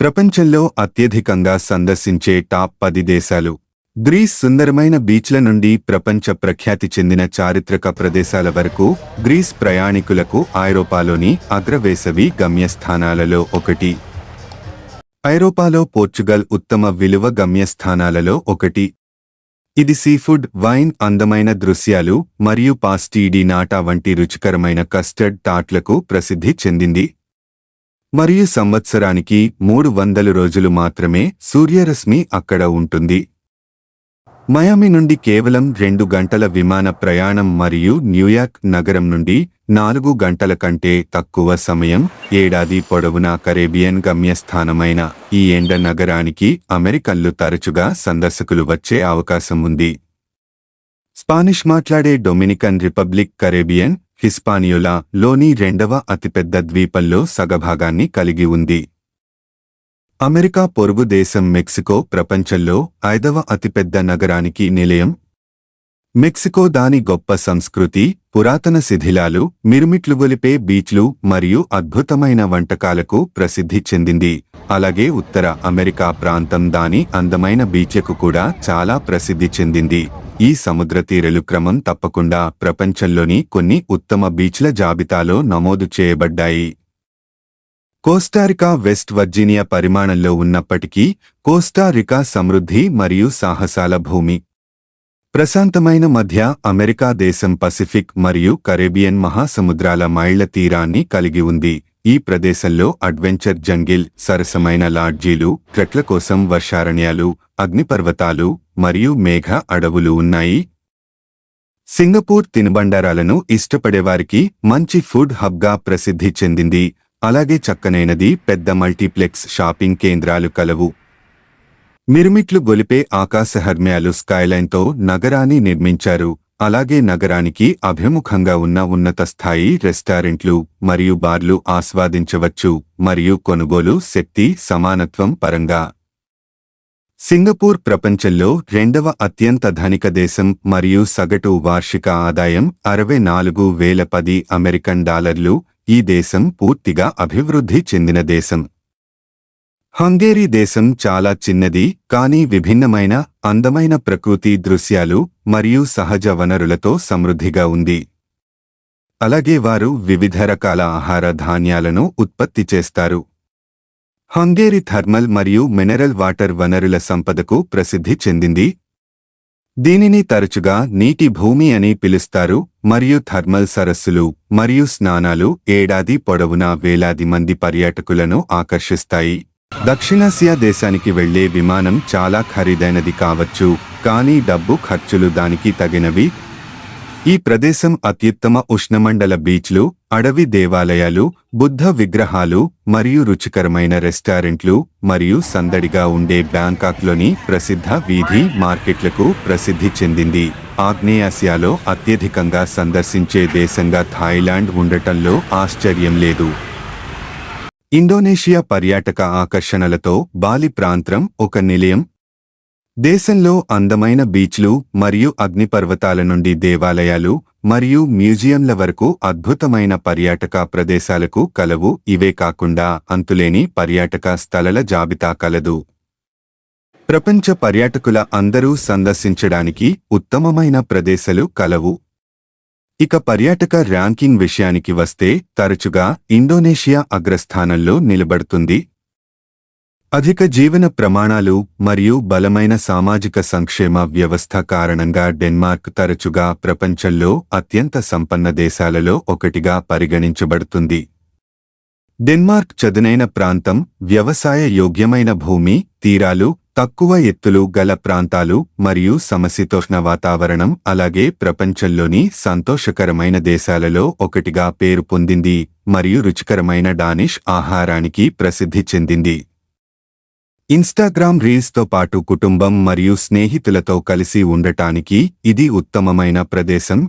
ప్రపంచంలో అత్యధికంగా సందర్శించే టాప్ పది దేశాలు. గ్రీస్ సుందరమైన బీచ్ల నుండి ప్రపంచ ప్రఖ్యాతి చెందిన చారిత్రక ప్రదేశాల వరకు గ్రీస్ ప్రయాణికులకు ఐరోపాలోని అగ్రవేసవి గమ్యస్థానాలలో ఒకటి. ఐరోపాలో పోర్చుగల్ ఉత్తమ విలువ గమ్యస్థానాలలో ఒకటి. ఇది సీఫుడ్ వైన్ అందమైన దృశ్యాలు మరియు పాస్టీడి నాటా వంటి రుచికరమైన కస్టర్డ్ టాట్లకు ప్రసిద్ధి చెందింది. మరియు సంవత్సరానికి మూడు వందల రోజులు మాత్రమే సూర్యరశ్మి అక్కడ ఉంటుంది. మయామి నుండి కేవలం రెండు గంటల విమాన ప్రయాణం మరియు న్యూయార్క్ నగరం నుండి నాలుగు గంటల కంటే తక్కువ సమయం ఏడాది పొడవునా కరేబియన్ గమ్యస్థానమైన ఈ ఎండ నగరానికి అమెరికన్లు తరచుగా సందర్శకులు వచ్చే అవకాశం ఉంది. స్పానిష్ మాట్లాడే డొమినికన్ రిపబ్లిక్ కరేబియన్ హిస్పానియులా లోని రెండవ అతిపెద్ద ద్వీపంలో సగభాగాన్ని కలిగి ఉంది. అమెరికా పొరుగు దేశం మెక్సికో ప్రపంచంలో ఐదవ అతిపెద్ద నగరానికి నిలయం మెక్సికో దాని గొప్ప సంస్కృతి పురాతన శిథిలాలు మిరుమిట్లు గొలిపే బీచ్లు మరియు అద్భుతమైన వంటకాలకు ప్రసిద్ధి చెందింది. అలాగే ఉత్తర అమెరికా ప్రాంతం దాని అందమైన బీచ్లకు కూడా చాలా ప్రసిద్ధి చెందింది. ఈ సముద్ర తీరలు క్రమం తప్పకుండా ప్రపంచంలోని కొన్ని ఉత్తమ బీచ్ల జాబితాలో నమోదు చేయబడ్డాయి. కోస్టారికా వెస్ట్ వర్జీనియా పరిమాణంలో ఉన్నప్పటికీ కోస్టారికా సమృద్ధి మరియు సాహసాల భూమి. ప్రశాంతమైన మధ్య అమెరికా దేశం పసిఫిక్ మరియు కరేబియన్ మహాసముద్రాల మైళ్ళ తీరాన్ని కలిగి ఉంది. ఈ ప్రదేశంలో అడ్వెంచర్ జంగిల్ సరసమైన లాడ్జీలు ట్రెక్ల కోసం వర్షారణ్యాలు అగ్నిపర్వతాలు మరియు మేఘ అడవులు ఉన్నాయి. సింగపూర్ తినుబండారాలను ఇష్టపడేవారికి మంచి ఫుడ్ హబ్గా ప్రసిద్ధి చెందింది. అలాగే చక్కనైనది పెద్ద మల్టీప్లెక్స్ షాపింగ్ కేంద్రాలు కలవు. మిరుమిట్లు గొలిపే ఆకాశహర్మ్యాలు స్కైలైన్తో నగరాన్ని నిర్మించారు. అలాగే నగరానికి అభిముఖంగా ఉన్న ఉన్నత స్థాయి రెస్టారెంట్లు మరియు బార్లు ఆస్వాదించవచ్చు మరియు కొనుగోలు శక్తి సమానత్వం పరంగా. సింగపూర్ ప్రపంచంలో రెండవ అత్యంత ధనిక దేశం మరియు సగటు వార్షిక ఆదాయం అరవై నాలుగు వేల పది అమెరికన్ డాలర్లు. ఈ దేశం పూర్తిగా అభివృద్ధి చెందిన దేశం. హంగేరీ దేశం చాలా చిన్నది కానీ విభిన్నమైన అందమైన ప్రకృతి దృశ్యాలు మరియు సహజ వనరులతో సమృద్ధిగా ఉంది. అలాగే వారు వివిధ రకాల ఆహార ధాన్యాలను ఉత్పత్తి చేస్తారు. హంగేరీ థర్మల్ మరియు మినరల్ వాటర్ వనరుల సంపదకు ప్రసిద్ధి చెందింది. దీనిని తరచుగా నీటి భూమి అని పిలుస్తారు మరియు థర్మల్ సరస్సులు మరియు స్నానాలు ఏడాది పొడవునా వేలాది మంది పర్యాటకులను ఆకర్షిస్తాయి. దక్షిణాసియా దేశానికి వెళ్ళే విమానం చాలా ఖరీదైనది కావచ్చు కానీ డబ్బు ఖర్చులు దానికి తగినవి. ఈ ప్రదేశం అత్యుత్తమ ఉష్ణమండల బీచ్లు అడవి దేవాలయాలు బుద్ధ విగ్రహాలు మరియు రుచికరమైన రెస్టారెంట్లు మరియు సందడిగా ఉండే బ్యాంకాక్లోని ప్రసిద్ధ వీధి మార్కెట్లకు ప్రసిద్ధి చెందింది. ఆగ్నేయాసియాలో అత్యధికంగా సందర్శించే దేశంగా థాయిలాండ్ ఉండటంలో ఆశ్చర్యం లేదు. ఇండోనేషియా పర్యాటక ఆకర్షణలతో బాలి ప్రాంతం ఒక నిలయం. దేశంలో అందమైన బీచ్లు మరియు అగ్నిపర్వతాల నుండి దేవాలయాలు మరియు మ్యూజియంల వరకు అద్భుతమైన పర్యాటక ప్రదేశాలకు కలవు. ఇవే కాకుండా అంతులేని పర్యాటక స్థలల జాబితా కలదు. ప్రపంచ పర్యాటకుల అందరూ సందర్శించడానికి ఉత్తమమైన ప్రదేశాలు కలవు. ఇక పర్యాటక ర్యాంకింగ్ విషయానికి వస్తే తరచుగా ఇండోనేషియా అగ్రస్థానంలో నిలబడుతుంది. అధిక జీవన ప్రమాణాలు మరియు బలమైన సామాజిక సంక్షేమ వ్యవస్థ కారణంగా డెన్మార్క్ తరచుగా ప్రపంచంలో అత్యంత సంపన్న దేశాలలో ఒకటిగా పరిగణించబడుతుంది. డెన్మార్క్ చదునైన ప్రాంతం వ్యవసాయ యోగ్యమైన భూమి తీరాలు తక్కువ ఎత్తులు గల ప్రాంతాలు మరియు సమశీతోష్ణ వాతావరణం అలాగే ప్రపంచంలోని సంతోషకరమైన దేశాలలో ఒకటిగా పేరు పొందింది మరియు రుచికరమైన డానిష్ ఆహారానికి ప్రసిద్ధి చెందింది. ఇన్స్టాగ్రామ్ రీల్స్తో పాటు కుటుంబం మరియు స్నేహితులతో కలిసి ఉండటానికి ఇది ఉత్తమమైన ప్రదేశం